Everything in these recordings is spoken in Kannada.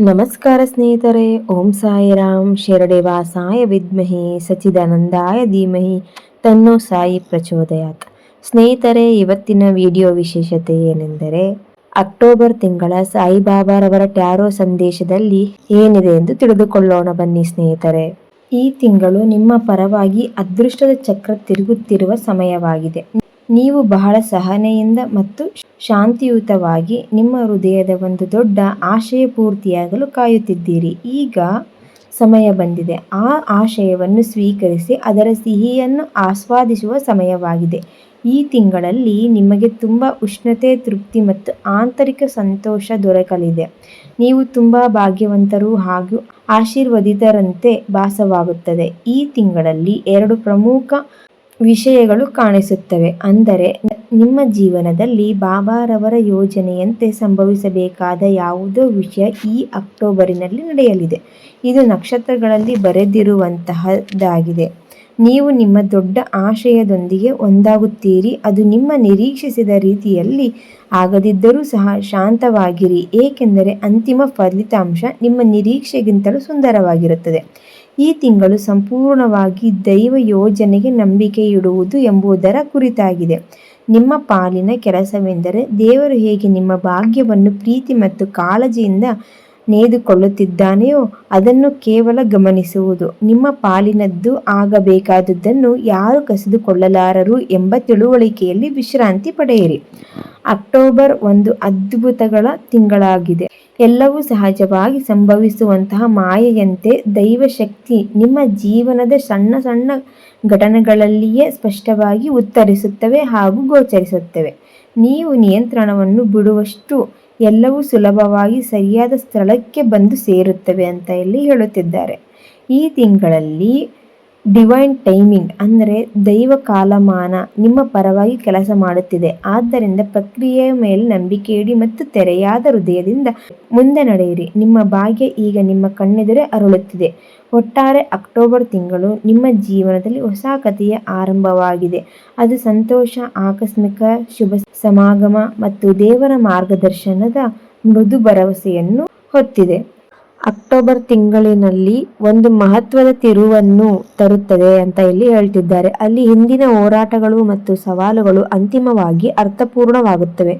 ನಮಸ್ಕಾರ ಸ್ನೇಹಿತರೆ, ಓಂ ಸಾಯಿರಾಮ್ ಶರಡೆ ಸಾಯ ವಿದ್ಮಹಿ ಸಚಿದಾನಂದಾಯ ಧೀಮಹಿ, ತನ್ನೋ ಸಾಯಿ ಪ್ರಚೋದಯಾತ್. ಸ್ನೇಹಿತರೆ, ಇವತ್ತಿನ ವಿಡಿಯೋ ವಿಶೇಷತೆ ಏನೆಂದರೆ, ಅಕ್ಟೋಬರ್ ತಿಂಗಳ ಸಾಯಿಬಾಬಾರವರ ಟ್ಯಾರೋ ಸಂದೇಶದಲ್ಲಿ ಏನಿದೆ ಎಂದು ತಿಳಿದುಕೊಳ್ಳೋಣ ಬನ್ನಿ ಸ್ನೇಹಿತರೆ. ಈ ತಿಂಗಳು ನಿಮ್ಮ ಪರವಾಗಿ ಅದೃಷ್ಟದ ಚಕ್ರ ತಿರುಗುತ್ತಿರುವ ಸಮಯವಾಗಿದೆ. ನೀವು ಬಹಳ ಸಹನೆಯಿಂದ ಮತ್ತು ಶಾಂತಿಯುತವಾಗಿ ನಿಮ್ಮ ಹೃದಯದ ಒಂದು ದೊಡ್ಡ ಆಶಯ ಪೂರ್ತಿಯಾಗಲು ಕಾಯುತ್ತಿದ್ದೀರಿ. ಈಗ ಸಮಯ ಬಂದಿದೆ. ಆ ಆಶಯವನ್ನು ಸ್ವೀಕರಿಸಿ ಅದರ ಸಿಹಿಯನ್ನು ಆಸ್ವಾದಿಸುವ ಸಮಯವಾಗಿದೆ. ಈ ತಿಂಗಳಲ್ಲಿ ನಿಮಗೆ ತುಂಬ ಉಷ್ಣತೆ, ತೃಪ್ತಿ ಮತ್ತು ಆಂತರಿಕ ಸಂತೋಷ ದೊರಕಲಿದೆ. ನೀವು ತುಂಬ ಭಾಗ್ಯವಂತರು ಹಾಗೂ ಆಶೀರ್ವದಿತರಂತೆ ಭಾಸವಾಗುತ್ತದೆ. ಈ ತಿಂಗಳಲ್ಲಿ ಎರಡು ಪ್ರಮುಖ ವಿಷಯಗಳು ಕಾಣಿಸುತ್ತವೆ. ಅಂದರೆ, ನಿಮ್ಮ ಜೀವನದಲ್ಲಿ ಬಾಬಾರವರ ಯೋಜನೆಯಂತೆ ಸಂಭವಿಸಬೇಕಾದ ಯಾವುದೋ ವಿಷಯ ಈ ಅಕ್ಟೋಬರಿನಲ್ಲಿ ನಡೆಯಲಿದೆ. ಇದು ನಕ್ಷತ್ರಗಳಲ್ಲಿ ಬರೆದಿರುವಂತಹದ್ದಾಗಿದೆ. ನೀವು ನಿಮ್ಮ ದೊಡ್ಡ ಆಶಯದೊಂದಿಗೆ ಒಂದಾಗುತ್ತೀರಿ. ಅದು ನಿಮ್ಮ ನಿರೀಕ್ಷಿಸಿದ ರೀತಿಯಲ್ಲಿ ಆಗದಿದ್ದರೂ ಸಹ ಶಾಂತವಾಗಿರಿ. ಏಕೆಂದರೆ ಅಂತಿಮ ಫಲಿತಾಂಶ ನಿಮ್ಮ ನಿರೀಕ್ಷೆಗಿಂತಲೂ ಸುಂದರವಾಗಿರುತ್ತದೆ. ಈ ತಿಂಗಳು ಸಂಪೂರ್ಣವಾಗಿ ದೈವ ಯೋಜನೆಗೆ ನಂಬಿಕೆ ಇಡುವುದು ಎಂಬುದರ ಕುರಿತಾಗಿದೆ. ನಿಮ್ಮ ಪಾಲಿನ ಕೆಲಸವೆಂದರೆ ದೇವರು ಹೇಗೆ ನಿಮ್ಮ ಭಾಗ್ಯವನ್ನು ಪ್ರೀತಿ ಮತ್ತು ಕಾಳಜಿಯಿಂದ ನೇದುಕೊಳ್ಳುತ್ತಿದ್ದಾನೆಯೋ ಅದನ್ನು ಕೇವಲ ಗಮನಿಸುವುದು. ನಿಮ್ಮ ಪಾಲಿನದ್ದು ಆಗಬೇಕಾದದ್ದನ್ನು ಯಾರು ಕಸಿದುಕೊಳ್ಳಲಾರರು ಎಂಬ ತಿಳುವಳಿಕೆಯಲ್ಲಿ ವಿಶ್ರಾಂತಿ ಪಡೆಯಿರಿ. ಅಕ್ಟೋಬರ್ ಒಂದು ಅದ್ಭುತಗಳ ತಿಂಗಳಾಗಿದೆ. ಎಲ್ಲವೂ ಸಹಜವಾಗಿ ಸಂಭವಿಸುವಂತಹ ಮಾಯೆಯಂತೆ ದೈವಶಕ್ತಿ ನಿಮ್ಮ ಜೀವನದ ಸಣ್ಣ ಸಣ್ಣ ಘಟನೆಗಳಲ್ಲಿಯೇ ಸ್ಪಷ್ಟವಾಗಿ ಉತ್ತರಿಸುತ್ತವೆ ಹಾಗೂ ಗೋಚರಿಸುತ್ತವೆ. ನೀವು ನಿಯಂತ್ರಣವನ್ನು ಬಿಡುವಷ್ಟು ಎಲ್ಲವೂ ಸುಲಭವಾಗಿ ಸರಿಯಾದ ಸ್ಥಳಕ್ಕೆ ಬಂದು ಸೇರುತ್ತವೆ ಅಂತ ಇಲ್ಲಿ ಹೇಳುತ್ತಿದ್ದಾರೆ. ಈ ತಿಂಗಳಲ್ಲಿ ಡಿವೈನ್ ಟೈಮಿಂಗ್ ಅಂದರೆ ದೈವ ಕಾಲಮಾನ ನಿಮ್ಮ ಪರವಾಗಿ ಕೆಲಸ ಮಾಡುತ್ತಿದೆ. ಆದ್ದರಿಂದ ಪ್ರಕ್ರಿಯೆಯ ಮೇಲೆ ನಂಬಿಕೆ ಇಡಿ ಮತ್ತು ತೆರೆಯಾದ ಹೃದಯದಿಂದ ಮುಂದೆ ನಡೆಯಿರಿ. ನಿಮ್ಮ ಭಾಗ್ಯ ಈಗ ನಿಮ್ಮ ಕಣ್ಣೆದುರೇ ಅರಳುತ್ತಿದೆ. ಒಟ್ಟಾರೆ ಅಕ್ಟೋಬರ್ ತಿಂಗಳು ನಿಮ್ಮ ಜೀವನದಲ್ಲಿ ಹೊಸ ಕಥೆಯ ಆರಂಭವಾಗಿದೆ. ಅದು ಸಂತೋಷ, ಆಕಸ್ಮಿಕ ಶುಭ ಸಮಾಗಮ ಮತ್ತು ದೇವರ ಮಾರ್ಗದರ್ಶನದ ಮೃದು ಭರವಸೆಯನ್ನು ಹೊತ್ತಿದೆ. ಅಕ್ಟೋಬರ್ ತಿಂಗಳಿನಲ್ಲಿ ಒಂದು ಮಹತ್ವದ ತಿರುವನ್ನು ತರುತ್ತದೆ ಅಂತ ಇಲ್ಲಿ ಹೇಳ್ತಿದ್ದಾರೆ. ಅಲ್ಲಿ ಹಿಂದಿನ ಹೋರಾಟಗಳು ಮತ್ತು ಸವಾಲುಗಳು ಅಂತಿಮವಾಗಿ ಅರ್ಥಪೂರ್ಣವಾಗುತ್ತವೆ.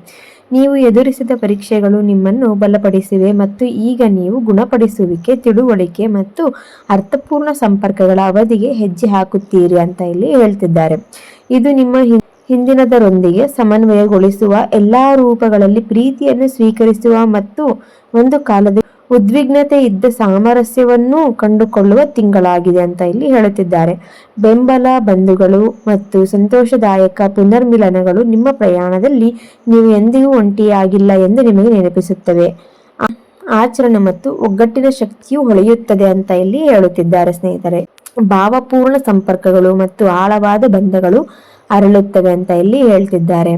ನೀವು ಎದುರಿಸಿದ ಪರೀಕ್ಷೆಗಳು ನಿಮ್ಮನ್ನು ಬಲಪಡಿಸಿವೆ ಮತ್ತು ಈಗ ನೀವು ಗುಣಪಡಿಸುವಿಕೆ, ತಿಳುವಳಿಕೆ ಮತ್ತು ಅರ್ಥಪೂರ್ಣ ಸಂಪರ್ಕಗಳ ಅವಧಿಗೆ ಹೆಜ್ಜೆ ಹಾಕುತ್ತೀರಿ ಅಂತ ಇಲ್ಲಿ ಹೇಳ್ತಿದ್ದಾರೆ. ಇದು ನಿಮ್ಮ ಹಿಂದಿನದರೊಂದಿಗೆ ಸಮನ್ವಯಗೊಳಿಸುವ ಎಲ್ಲಾ ರೂಪಗಳಲ್ಲಿ ಪ್ರೀತಿಯನ್ನು ಸ್ವೀಕರಿಸುವ ಮತ್ತು ಒಂದು ಕಾಲದ ಉದ್ವಿಗ್ನತೆ ಇದ್ದ ಸಾಮರಸ್ಯವನ್ನು ಕಂಡುಕೊಳ್ಳುವ ತಿಂಗಳಾಗಿದೆ ಅಂತ ಇಲ್ಲಿ ಹೇಳುತ್ತಿದ್ದಾರೆ. ಬೆಂಬಲ ಬಂಧುಗಳು ಮತ್ತು ಸಂತೋಷದಾಯಕ ಪುನರ್ಮಿಲನಗಳು ನಿಮ್ಮ ಪ್ರಯಾಣದಲ್ಲಿ ನೀವು ಎಂದಿಗೂ ಒಂಟಿಯಾಗಿಲ್ಲ ಎಂದು ನಿಮಗೆ ನೆನಪಿಸುತ್ತವೆ. ಆಚರಣೆ ಮತ್ತು ಒಗ್ಗಟ್ಟಿನ ಶಕ್ತಿಯು ಹೊಳೆಯುತ್ತದೆ ಅಂತ ಇಲ್ಲಿ ಹೇಳುತ್ತಿದ್ದಾರೆ ಸ್ನೇಹಿತರೆ. ಭಾವಪೂರ್ಣ ಸಂಪರ್ಕಗಳು ಮತ್ತು ಆಳವಾದ ಬಂಧಗಳು ಅರಳುತ್ತವೆ ಅಂತ ಇಲ್ಲಿ ಹೇಳ್ತಿದ್ದಾರೆ.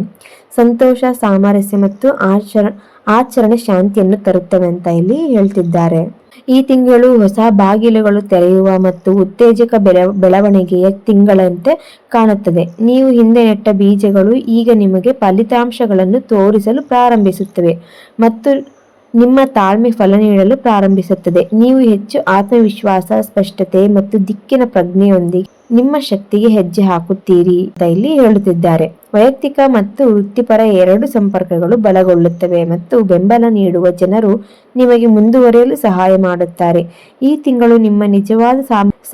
ಸಂತೋಷ, ಸಾಮರಸ್ಯ ಮತ್ತು ಆಚರ ಆಚರಣೆ ಶಾಂತಿಯನ್ನು ತರುತ್ತವೆ ಅಂತ ಇಲ್ಲಿ ಹೇಳ್ತಿದ್ದಾರೆ. ಈ ತಿಂಗಳು ಹೊಸ ಬಾಗಿಲುಗಳು ತೆರೆಯುವ ಮತ್ತು ಉತ್ತೇಜಕ ಬೆಳೆ, ಬೆಳವಣಿಗೆಯ ತಿಂಗಳಂತೆ ಕಾಣುತ್ತದೆ. ನೀವು ಹಿಂದೆ ನೆಟ್ಟ ಬೀಜಗಳು ಈಗ ನಿಮಗೆ ಫಲಿತಾಂಶಗಳನ್ನು ತೋರಿಸಲು ಪ್ರಾರಂಭಿಸುತ್ತವೆ ಮತ್ತು ನಿಮ್ಮ ತಾಳ್ಮೆ ಫಲ ನೀಡಲು ಪ್ರಾರಂಭಿಸುತ್ತದೆ. ನೀವು ಹೆಚ್ಚು ಆತ್ಮವಿಶ್ವಾಸ, ಸ್ಪಷ್ಟತೆ ಮತ್ತು ದಿಕ್ಕಿನ ಪ್ರಜ್ಞೆಯೊಂದಿಗೆ ನಿಮ್ಮ ಶಕ್ತಿಗೆ ಹೆಜ್ಜೆ ಹಾಕುತ್ತೀರಿ ಇಲ್ಲಿ ಹೇಳುತ್ತಿದ್ದಾರೆ. ವೈಯಕ್ತಿಕ ಮತ್ತು ವೃತ್ತಿಪರ ಎರಡು ಸಂಪರ್ಕಗಳು ಬಲಗೊಳ್ಳುತ್ತವೆ ಮತ್ತು ಬೆಂಬಲ ನೀಡುವ ಜನರು ನಿಮಗೆ ಮುಂದುವರಿಯಲು ಸಹಾಯ ಮಾಡುತ್ತಾರೆ. ಈ ತಿಂಗಳು ನಿಮ್ಮ ನಿಜವಾದ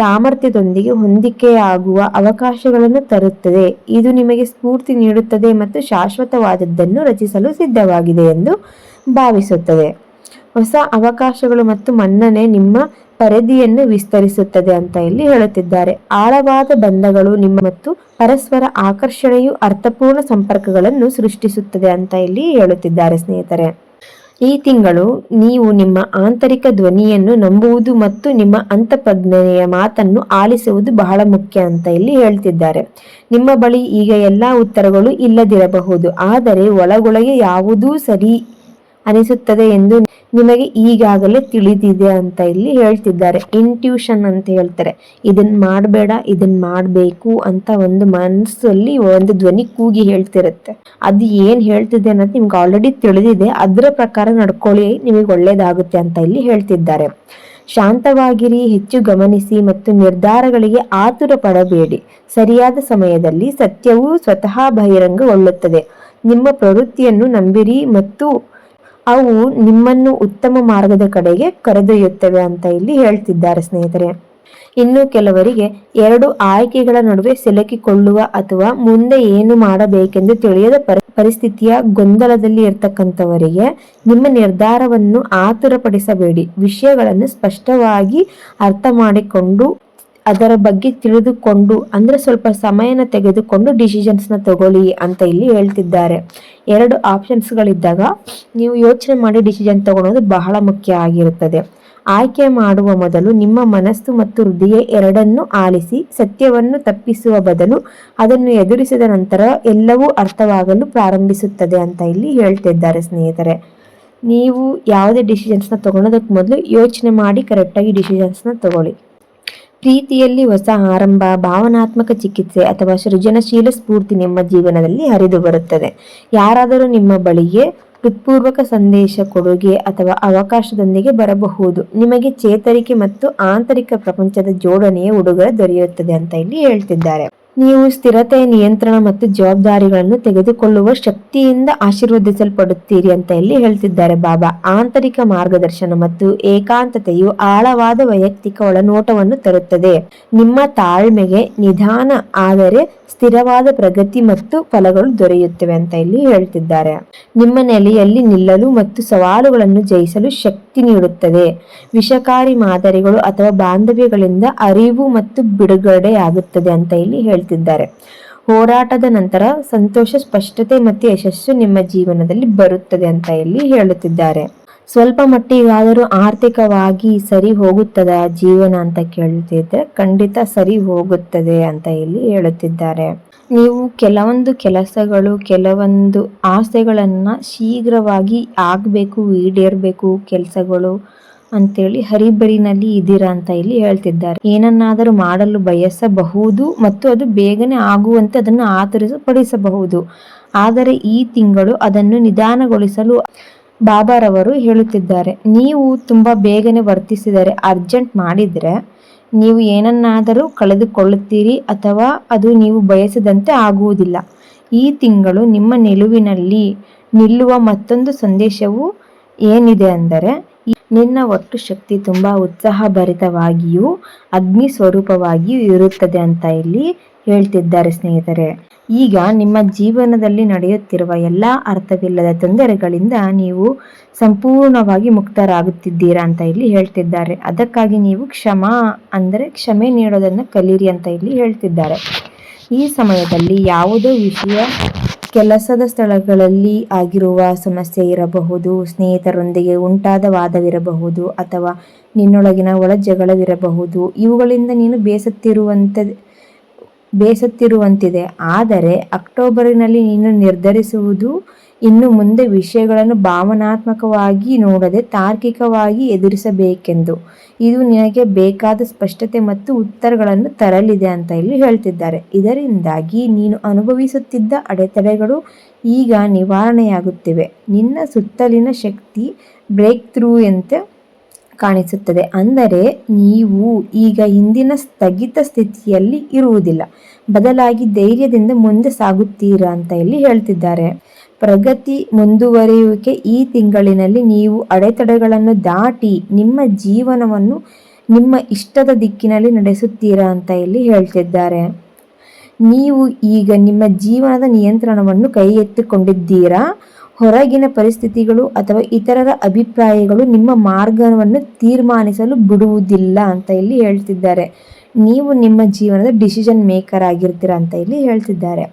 ಸಾಮರ್ಥ್ಯದೊಂದಿಗೆ ಹೊಂದಿಕೆಯಾಗುವ ಅವಕಾಶಗಳನ್ನು ತರುತ್ತದೆ. ಇದು ನಿಮಗೆ ಸ್ಫೂರ್ತಿ ನೀಡುತ್ತದೆ ಮತ್ತು ಶಾಶ್ವತವಾದದ್ದನ್ನು ರಚಿಸಲು ಸಿದ್ಧವಾಗಿದೆ ಎಂದು ಭಾವಿಸುತ್ತದೆ. ಹೊಸ ಅವಕಾಶಗಳು ಮತ್ತು ಮನ್ನಣೆ ನಿಮ್ಮ ಪರಿಧಿಯನ್ನು ವಿಸ್ತರಿಸುತ್ತದೆ ಅಂತ ಇಲ್ಲಿ ಹೇಳುತ್ತಿದ್ದಾರೆ. ಆಳವಾದ ಬಂಧಗಳು ನಿಮ್ಮ ಮತ್ತು ಪರಸ್ಪರ ಆಕರ್ಷಣೆಯು ಅರ್ಥಪೂರ್ಣ ಸಂಪರ್ಕಗಳನ್ನು ಸೃಷ್ಟಿಸುತ್ತದೆ ಅಂತ ಇಲ್ಲಿ ಹೇಳುತ್ತಿದ್ದಾರೆ ಸ್ನೇಹಿತರೆ. ಈ ತಿಂಗಳು ನೀವು ನಿಮ್ಮ ಆಂತರಿಕ ಧ್ವನಿಯನ್ನು ನಂಬುವುದು ಮತ್ತು ನಿಮ್ಮ ಅಂತಪ್ರಜ್ಞೆಯ ಮಾತನ್ನು ಆಲಿಸುವುದು ಬಹಳ ಮುಖ್ಯ ಅಂತ ಇಲ್ಲಿ ಹೇಳ್ತಿದ್ದಾರೆ. ನಿಮ್ಮ ಬಳಿ ಈಗ ಎಲ್ಲಾ ಉತ್ತರಗಳು ಇಲ್ಲದಿರಬಹುದು. ಆದರೆ ಒಳಗೊಳಗೆ ಯಾವುದೂ ಸರಿ ಅನಿಸುತ್ತದೆ ಎಂದು ನಿಮಗೆ ಈಗಾಗಲೇ ತಿಳಿದಿದೆ ಅಂತ ಇಲ್ಲಿ ಹೇಳ್ತಿದ್ದಾರೆ. ಇಂಟ್ಯೂಷನ್ ಅಂತ ಹೇಳ್ತಾರೆ. ಇದನ್ನ ಮಾಡಬೇಡ ಇದನ್ನ ಮಾಡಬೇಕು ಅಂತ ಒಂದು ಮನಸ್ಸಲ್ಲಿ ಒಂದು ಧ್ವನಿ ಕೂಗಿ ಹೇಳ್ತಿರುತ್ತೆ. ಅದು ಏನ್ ಹೇಳ್ತಿದೆ ಅನ್ನೋದು ನಿಮ್ಗೆ ಆಲ್ರೆಡಿ ತಿಳಿದಿದೆ. ಅದರ ಪ್ರಕಾರ ನಡ್ಕೊಳ್ಳಿ, ನಿಮಗೆ ಒಳ್ಳೇದಾಗುತ್ತೆ ಅಂತ ಇಲ್ಲಿ ಹೇಳ್ತಿದ್ದಾರೆ. ಶಾಂತವಾಗಿರಿ, ಹೆಚ್ಚು ಗಮನಿಸಿ ಮತ್ತು ನಿರ್ಧಾರಗಳಿಗೆ ಆತುರ ಪಡಬೇಡಿ. ಸರಿಯಾದ ಸಮಯದಲ್ಲಿ ಸತ್ಯವು ಸ್ವತಃ ಬಹಿರಂಗಗೊಳ್ಳುತ್ತದೆ. ನಿಮ್ಮ ಪ್ರವೃತ್ತಿಯನ್ನು ನಂಬಿರಿ ಮತ್ತು ಅವು ನಿಮ್ಮನ್ನು ಉತ್ತಮ ಮಾರ್ಗದ ಕಡೆಗೆ ಕರೆದೊಯ್ಯುತ್ತವೆ ಅಂತ ಇಲ್ಲಿ ಹೇಳ್ತಿದ್ದಾರೆ ಸ್ನೇಹಿತರೆ. ಇನ್ನು ಕೆಲವರಿಗೆ ಎರಡು ಆಯ್ಕೆಗಳ ನಡುವೆ ಸಿಲುಕಿಕೊಳ್ಳುವ ಅಥವಾ ಮುಂದೆ ಏನು ಮಾಡಬೇಕೆಂದು ತಿಳಿಯದ ಪರಿ, ಪರಿಸ್ಥಿತಿಯ ಗೊಂದಲದಲ್ಲಿ ಇರ್ತಕ್ಕಂಥವರಿಗೆ ನಿಮ್ಮ ನಿರ್ಧಾರವನ್ನು ಆತುರಪಡಿಸಬೇಡಿ. ವಿಷಯಗಳನ್ನು ಸ್ಪಷ್ಟವಾಗಿ ಅರ್ಥ ಮಾಡಿಕೊಂಡು ಅದರ ಬಗ್ಗೆ ತಿಳಿದುಕೊಂಡು, ಅಂದ್ರೆ ಸ್ವಲ್ಪ ಸಮಯನ ತೆಗೆದುಕೊಂಡು ಡಿಸಿಷನ್ಸ್ನ ತಗೊಳ್ಳಿ ಅಂತ ಇಲ್ಲಿ ಹೇಳ್ತಿದ್ದಾರೆ. ಎರಡು ಆಪ್ಷನ್ಸ್ಗಳಿದ್ದಾಗ ನೀವು ಯೋಚನೆ ಮಾಡಿ ಡಿಸಿಷನ್ ತಗೊಳ್ಳೋದು ಬಹಳ ಮುಖ್ಯ ಆಗಿರುತ್ತದೆ. ಆಯ್ಕೆ ಮಾಡುವ ಮೊದಲು ನಿಮ್ಮ ಮನಸ್ಸು ಮತ್ತು ಹೃದಯ ಎರಡನ್ನು ಆಲಿಸಿ, ಸತ್ಯವನ್ನು ತಪ್ಪಿಸುವ ಬದಲು ಅದನ್ನು ಎದುರಿಸಿದ ನಂತರ ಎಲ್ಲವೂ ಅರ್ಥವಾಗಲು ಪ್ರಾರಂಭಿಸುತ್ತದೆ ಅಂತ ಇಲ್ಲಿ ಹೇಳ್ತಿದ್ದಾರೆ ಸ್ನೇಹಿತರೆ. ನೀವು ಯಾವುದೇ ಡಿಸಿಷನ್ಸ್ನ ತಗೊಳೋದಕ್ಕೆ ಮೊದಲು ಯೋಚನೆ ಮಾಡಿ ಕರೆಕ್ಟಾಗಿ ಡಿಸಿಷನ್ಸ್ನ ತಗೊಳ್ಳಿ. ಪ್ರೀತಿಯಲ್ಲಿ ಹೊಸ ಆರಂಭ, ಭಾವನಾತ್ಮಕ ಚಿಕಿತ್ಸೆ ಅಥವಾ ಸೃಜನಶೀಲ ಸ್ಫೂರ್ತಿ ನಿಮ್ಮ ಜೀವನದಲ್ಲಿ ಹರಿದು ಬರುತ್ತದೆ. ಯಾರಾದರೂ ನಿಮ್ಮ ಬಳಿಗೆ ಹೃತ್ಪೂರ್ವಕ ಸಂದೇಶ ಕೊಡುಗೆ ಅಥವಾ ಅವಕಾಶದೊಂದಿಗೆ ಬರಬಹುದು. ನಿಮಗೆ ಚೇತರಿಕೆ ಮತ್ತು ಆಂತರಿಕ ಪ್ರಪಂಚದ ಜೋಡಣೆಯ ಉಡುಗೊರೆ ದೊರೆಯುತ್ತದೆ ಅಂತ ಇಲ್ಲಿ ಹೇಳ್ತಿದ್ದಾರೆ. ನೀವು ಸ್ಥಿರತೆಯ ನಿಯಂತ್ರಣ ಮತ್ತು ಜವಾಬ್ದಾರಿಗಳನ್ನು ತೆಗೆದುಕೊಳ್ಳುವ ಶಕ್ತಿಯಿಂದ ಆಶೀರ್ವದಿಸಲ್ಪಡುತ್ತೀರಿ ಅಂತ ಇಲ್ಲಿ ಹೇಳ್ತಿದ್ದಾರೆ ಬಾಬಾ. ಆಂತರಿಕ ಮಾರ್ಗದರ್ಶನ ಮತ್ತು ಏಕಾಂತತೆಯು ಆಳವಾದ ವೈಯಕ್ತಿಕ ಒಳನೋಟವನ್ನು ತರುತ್ತದೆ. ನಿಮ್ಮ ತಾಳ್ಮೆಗೆ ನಿಧಾನ, ಆದರೆ ಸ್ಥಿರವಾದ ಪ್ರಗತಿ ಮತ್ತು ಫಲಗಳು ದೊರೆಯುತ್ತವೆ ಅಂತ ಇಲ್ಲಿ ಹೇಳ್ತಿದ್ದಾರೆ. ನಿಮ್ಮ ನೆಲೆಯಲ್ಲಿ ನಿಲ್ಲಲು ಮತ್ತು ಸವಾಲುಗಳನ್ನು ಜಯಿಸಲು ಶಕ್ತಿ ನೀಡುತ್ತದೆ. ವಿಷಕಾರಿ ಮಾದರಿಗಳು ಅಥವಾ ಬಾಂಧವ್ಯಗಳಿಂದ ಅರಿವು ಮತ್ತು ಬಿಡುಗಡೆಯಾಗುತ್ತದೆ ಅಂತ ಇಲ್ಲಿ ಹೇಳ್ತಿದ್ದಾರೆ. ಹೋರಾಟದ ನಂತರ ಸಂತೋಷ, ಸ್ಪಷ್ಟತೆ ಮತ್ತು ಯಶಸ್ಸು ನಿಮ್ಮ ಜೀವನದಲ್ಲಿ ಬರುತ್ತದೆ ಅಂತ ಇಲ್ಲಿ ಹೇಳುತ್ತಿದ್ದಾರೆ. ಸ್ವಲ್ಪ ಮಟ್ಟಿಗಾದರೂ ಆರ್ಥಿಕವಾಗಿ ಸರಿ ಹೋಗುತ್ತದೆ ಜೀವನ ಅಂತ ಕೇಳ್ತಿದ್ರೆ ಖಂಡಿತ ಸರಿ ಹೋಗುತ್ತದೆ ಅಂತ ಇಲ್ಲಿ ಹೇಳುತ್ತಿದ್ದಾರೆ. ನೀವು ಕೆಲವೊಂದು ಕೆಲಸಗಳು, ಕೆಲವೊಂದು ಆಸೆಗಳನ್ನು ಶೀಘ್ರವಾಗಿ ಆಗಬೇಕು, ಈಡೇರಬೇಕು ಕೆಲಸಗಳು ಅಂತೇಳಿ ಹರಿಬರಿನಲ್ಲಿ ಇದ್ದೀರಾ ಅಂತ ಇಲ್ಲಿ ಹೇಳ್ತಿದ್ದಾರೆ. ಏನನ್ನಾದರೂ ಮಾಡಲು ಬಯಸಬಹುದು ಮತ್ತು ಅದು ಬೇಗನೆ ಆಗುವಂತೆ ಅದನ್ನು ಆತರಿಸಪಡಿಸಬಹುದು ಆದರೆ ಈ ತಿಂಗಳು ಅದನ್ನು ನಿಧಾನಗೊಳಿಸಲು ಬಾಬಾರವರು ಹೇಳುತ್ತಿದ್ದಾರೆ, ನೀವು ತುಂಬ ಬೇಗನೆ ವರ್ತಿಸಿದರೆ, ಅರ್ಜೆಂಟ್ ಮಾಡಿದರೆ ನೀವು ಏನನ್ನಾದರೂ ಕಳೆದುಕೊಳ್ಳುತ್ತೀರಿ ಅಥವಾ ಅದು ನೀವು ಬಯಸದಂತೆ ಆಗುವುದಿಲ್ಲ. ಈ ತಿಂಗಳು ನಿಮ್ಮ ನಿಲುವಿನಲ್ಲಿ ನಿಲ್ಲುವ ಮತ್ತೊಂದು ಸಂದೇಶವು ಏನಿದೆ ಅಂದರೆ ನಿನ್ನ ಒಟ್ಟು ಶಕ್ತಿ ತುಂಬ ಉತ್ಸಾಹಭರಿತವಾಗಿಯೂ ಅಗ್ನಿ ಸ್ವರೂಪವಾಗಿಯೂ ಇರುತ್ತದೆ ಅಂತ ಇಲ್ಲಿ ಹೇಳ್ತಿದ್ದಾರೆ ಸ್ನೇಹಿತರೆ. ಈಗ ನಿಮ್ಮ ಜೀವನದಲ್ಲಿ ನಡೆಯುತ್ತಿರುವ ಎಲ್ಲ ಅರ್ಥವಿಲ್ಲದ ತೊಂದರೆಗಳಿಂದ ನೀವು ಸಂಪೂರ್ಣವಾಗಿ ಮುಕ್ತರಾಗುತ್ತಿದ್ದೀರಾ ಅಂತ ಇಲ್ಲಿ ಹೇಳ್ತಿದ್ದಾರೆ. ಅದಕ್ಕಾಗಿ ನೀವು ಕ್ಷಮ ಅಂದರೆ ಕ್ಷಮೆ ನೀಡೋದನ್ನು ಕಲೀರಿ ಅಂತ ಇಲ್ಲಿ ಹೇಳ್ತಿದ್ದಾರೆ. ಈ ಸಮಯದಲ್ಲಿ ಯಾವುದೋ ವಿಷಯ ಕೆಲಸದ ಸ್ಥಳಗಳಲ್ಲಿ ಆಗಿರುವ ಸಮಸ್ಯೆ ಇರಬಹುದು, ಸ್ನೇಹಿತರೊಂದಿಗೆ ಉಂಟಾದ ವಾದವಿರಬಹುದು ಅಥವಾ ನಿನ್ನೊಳಗಿನ ಒಳ ಜಗಳವಿರಬಹುದು ಇವುಗಳಿಂದ ನೀನು ಬೇಸತ್ತಿರುವಂಥ ಬೇಸತ್ತಿರುವಂತಿದೆ. ಆದರೆ ಅಕ್ಟೋಬರಿನಲ್ಲಿ ನೀನು ನಿರ್ಧರಿಸುವುದು ಇನ್ನು ಮುಂದೆ ವಿಷಯಗಳನ್ನು ಭಾವನಾತ್ಮಕವಾಗಿ ನೋಡದೆ ತಾರ್ಕಿಕವಾಗಿ ಎದುರಿಸಬೇಕೆಂದು. ಇದು ನಿನಗೆ ಬೇಕಾದ ಸ್ಪಷ್ಟತೆ ಮತ್ತು ಉತ್ತರಗಳನ್ನು ತರಲಿದೆ ಅಂತ ಇಲ್ಲಿ ಹೇಳ್ತಿದ್ದಾರೆ. ಇದರಿಂದಾಗಿ ನೀನು ಅನುಭವಿಸುತ್ತಿದ್ದ ಅಡೆತಡೆಗಳು ಈಗ ನಿವಾರಣೆಯಾಗುತ್ತಿವೆ. ನಿನ್ನ ಸುತ್ತಲಿನ ಶಕ್ತಿ ಬ್ರೇಕ್ ಥ್ರೂ ಅಂತ ಕಾಣಿಸುತ್ತದೆ. ಅಂದರೆ ನೀವು ಈಗ ಹಿಂದಿನ ಸ್ಥಗಿತ ಸ್ಥಿತಿಯಲ್ಲಿ ಇರುವುದಿಲ್ಲ. ಬದಲಾಗಿ ಧೈರ್ಯದಿಂದ ಮುಂದೆ ಸಾಗುತ್ತೀರಾ ಅಂತ ಇಲ್ಲಿ ಹೇಳ್ತಿದ್ದಾರೆ. ಪ್ರಗತಿ ಮುಂದುವರಿಯುವಿಕೆ ಈ ತಿಂಗಳಿನಲ್ಲಿ ನೀವು ಅಡೆತಡೆಗಳನ್ನು ದಾಟಿ ನಿಮ್ಮ ಜೀವನವನ್ನು ನಿಮ್ಮ ಇಷ್ಟದ ದಿಕ್ಕಿನಲ್ಲಿ ನಡೆಸುತ್ತೀರಾ ಅಂತ ಇಲ್ಲಿ ಹೇಳ್ತಿದ್ದಾರೆ. ನೀವು ಈಗ ನಿಮ್ಮ ಜೀವನದ ನಿಯಂತ್ರಣವನ್ನು ಕೈ ಎತ್ತಿಕೊಂಡಿದ್ದೀರಾ ಹೊರಗಿನ ಪರಿಸ್ಥಿತಿಗಳು ಅಥವಾ ಇತರರ ಅಭಿಪ್ರಾಯಗಳು ನಿಮ್ಮ ಮಾರ್ಗವನ್ನು ತೀರ್ಮಾನಿಸಲು ಬಿಡುವುದಿಲ್ಲ ಅಂತ ಇಲ್ಲಿ ಹೇಳ್ತಿದ್ದಾರೆ. ನೀವು ನಿಮ್ಮ ಜೀವನದ ಡಿಸಿಷನ್ ಮೇಕರ್ ಆಗಿರ್ತೀರ ಅಂತ ಇಲ್ಲಿ ಹೇಳ್ತಿದ್ದಾರೆ.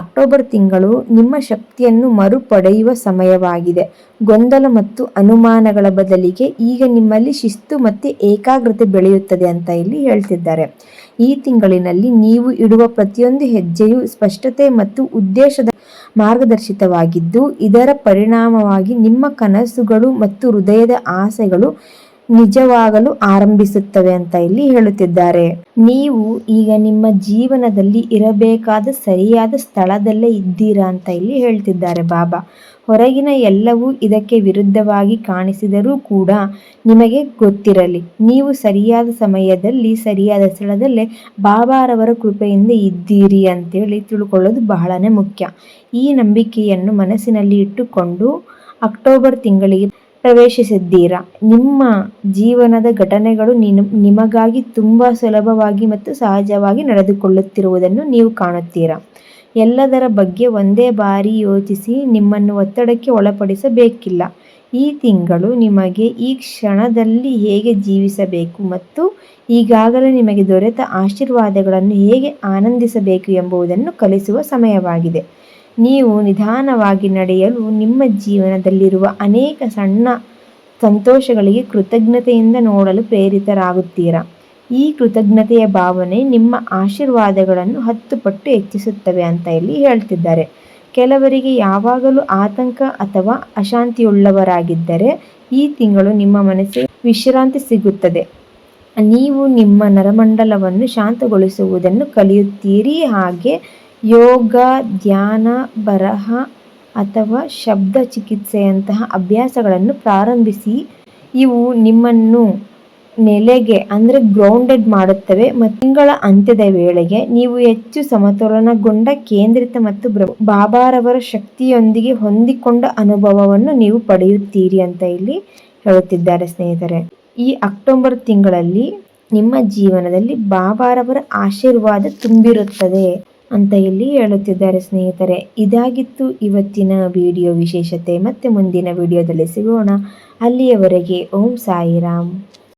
ಅಕ್ಟೋಬರ್ ತಿಂಗಳು ನಿಮ್ಮ ಶಕ್ತಿಯನ್ನು ಮರುಪಡೆಯುವ ಸಮಯವಾಗಿದೆ. ಗೊಂದಲ ಮತ್ತು ಅನುಮಾನಗಳ ಬದಲಿಗೆ ಈಗ ನಿಮ್ಮಲ್ಲಿ ಶಿಸ್ತು ಮತ್ತು ಏಕಾಗ್ರತೆ ಬೆಳೆಯುತ್ತದೆ ಅಂತ ಇಲ್ಲಿ ಹೇಳ್ತಿದ್ದಾರೆ. ಈ ತಿಂಗಳಿನಲ್ಲಿ ನೀವು ಇಡುವ ಪ್ರತಿಯೊಂದು ಹೆಜ್ಜೆಯು ಸ್ಪಷ್ಟತೆ ಮತ್ತು ಉದ್ದೇಶದ ಮಾರ್ಗದರ್ಶಿತವಾಗಿದ್ದು, ಇದರ ಪರಿಣಾಮವಾಗಿ ನಿಮ್ಮ ಕನಸುಗಳು ಮತ್ತು ಹೃದಯದ ಆಸೆಗಳು ನಿಜವಾಗಲು ಆರಂಭಿಸುತ್ತವೆ ಅಂತ ಇಲ್ಲಿ ಹೇಳುತ್ತಿದ್ದಾರೆ. ನೀವು ಈಗ ನಿಮ್ಮ ಜೀವನದಲ್ಲಿ ಇರಬೇಕಾದ ಸರಿಯಾದ ಸ್ಥಳದಲ್ಲೇ ಇದ್ದೀರಾ ಅಂತ ಇಲ್ಲಿ ಹೇಳ್ತಿದ್ದಾರೆ ಬಾಬಾ. ಹೊರಗಿನ ಎಲ್ಲವೂ ಇದಕ್ಕೆ ವಿರುದ್ಧವಾಗಿ ಕಾಣಿಸಿದರೂ ಕೂಡ ನಿಮಗೆ ಗೊತ್ತಿರಲಿ, ನೀವು ಸರಿಯಾದ ಸಮಯದಲ್ಲಿ, ಸರಿಯಾದ ಸ್ಥಳದಲ್ಲೇ ಬಾಬಾರವರ ಕೃಪೆಯಿಂದ ಇದ್ದೀರಿ ಅಂತೇಳಿ ತಿಳ್ಕೊಳ್ಳೋದು ಬಹಳನೇ ಮುಖ್ಯ. ಈ ನಂಬಿಕೆಯನ್ನು ಮನಸ್ಸಿನಲ್ಲಿ ಇಟ್ಟುಕೊಂಡು ಅಕ್ಟೋಬರ್ ತಿಂಗಳಿಗೆ ಪ್ರವೇಶಿಸಿದ್ದೀರಾ. ನಿಮ್ಮ ಜೀವನದ ಘಟನೆಗಳು ನಿಮಗಾಗಿ ತುಂಬ ಸುಲಭವಾಗಿ ಮತ್ತು ಸಹಜವಾಗಿ ನಡೆದುಕೊಳ್ಳುತ್ತಿರುವುದನ್ನು ನೀವು ಕಾಣುತ್ತೀರಾ. ಎಲ್ಲದರ ಬಗ್ಗೆ ಒಂದೇ ಬಾರಿ ಯೋಚಿಸಿ ನಿಮ್ಮನ್ನು ಒತ್ತಡಕ್ಕೆ ಒಳಪಡಿಸಬೇಕಿಲ್ಲ. ಈ ತಿಂಗಳು ನಿಮಗೆ ಈ ಕ್ಷಣದಲ್ಲಿ ಹೇಗೆ ಜೀವಿಸಬೇಕು ಮತ್ತು ಈಗಾಗಲೇ ನಿಮಗೆ ದೊರೆತ ಆಶೀರ್ವಾದಗಳನ್ನು ಹೇಗೆ ಆನಂದಿಸಬೇಕು ಎಂಬುದನ್ನು ಕಲಿಸುವ ಸಮಯವಾಗಿದೆ. ನೀವು ನಿಧಾನವಾಗಿ ನಡೆಯಲು ನಿಮ್ಮ ಜೀವನದಲ್ಲಿರುವ ಅನೇಕ ಸಣ್ಣ ಸಂತೋಷಗಳಿಗೆ ಕೃತಜ್ಞತೆಯಿಂದ ನೋಡಲು ಪ್ರೇರಿತರಾಗುತ್ತೀರಾ? ಈ ಕೃತಜ್ಞತೆಯ ಭಾವನೆ ನಿಮ್ಮ ಆಶೀರ್ವಾದಗಳನ್ನು ಹತ್ತು ಪಟ್ಟು ಹೆಚ್ಚಿಸುತ್ತವೆ ಅಂತ ಇಲ್ಲಿ ಹೇಳ್ತಿದ್ದಾರೆ. ಕೆಲವರಿಗೆ ಯಾವಾಗಲೂ ಆತಂಕ ಅಥವಾ ಅಶಾಂತಿಯುಳ್ಳವರಾಗಿದ್ದರೆ ಈ ತಿಂಗಳು ನಿಮ್ಮ ಮನಸ್ಸಿಗೆ ವಿಶ್ರಾಂತಿ ಸಿಗುತ್ತದೆ. ನೀವು ನಿಮ್ಮ ನರಮಂಡಲವನ್ನು ಶಾಂತಗೊಳಿಸುವುದನ್ನು ಕಲಿಯುತ್ತೀರಿ. ಹಾಗೆ ಯೋಗ, ಧ್ಯಾನ, ಬರಹ ಅಥವಾ ಶಬ್ದ ಚಿಕಿತ್ಸೆಯಂತಹ ಅಭ್ಯಾಸಗಳನ್ನು ಪ್ರಾರಂಭಿಸಿ, ಇವು ನಿಮ್ಮನ್ನು ನೆಲೆಗೆ ಅಂದರೆ ಗ್ರೌಂಡೆಡ್ ಮಾಡುತ್ತವೆ ಮತ್ತು ತಿಂಗಳ ಅಂತ್ಯದ ವೇಳೆಗೆ ನೀವು ಹೆಚ್ಚು ಸಮತೋಲನಗೊಂಡ ಕೇಂದ್ರಿತ ಮತ್ತು ಬಾಬಾರವರ ಶಕ್ತಿಯೊಂದಿಗೆ ಹೊಂದಿಕೊಂಡ ಅನುಭವವನ್ನು ನೀವು ಪಡೆಯುತ್ತೀರಿ ಅಂತ ಇಲ್ಲಿ ಹೇಳುತ್ತಿದ್ದಾರೆ ಸ್ನೇಹಿತರೆ. ಈ ಅಕ್ಟೋಬರ್ ತಿಂಗಳಲ್ಲಿ ನಿಮ್ಮ ಜೀವನದಲ್ಲಿ ಬಾಬಾರವರ ಆಶೀರ್ವಾದ ತುಂಬಿರುತ್ತದೆ. ಅಂತ ಇಲ್ಲಿ ಹೇಳುತ್ತಿದ್ದಾರೆ ಸ್ನೇಹಿತರೆ. ಇದಾಗಿತ್ತು ಇವತ್ತಿನ ವಿಡಿಯೋ ವಿಶೇಷತೆ. ಮತ್ತೆ ಮುಂದಿನ ವಿಡಿಯೋದಲ್ಲಿ ಸಿಗೋಣ. ಅಲ್ಲಿಯವರೆಗೆ ಓಂ ಸಾಯಿರಾಮ್.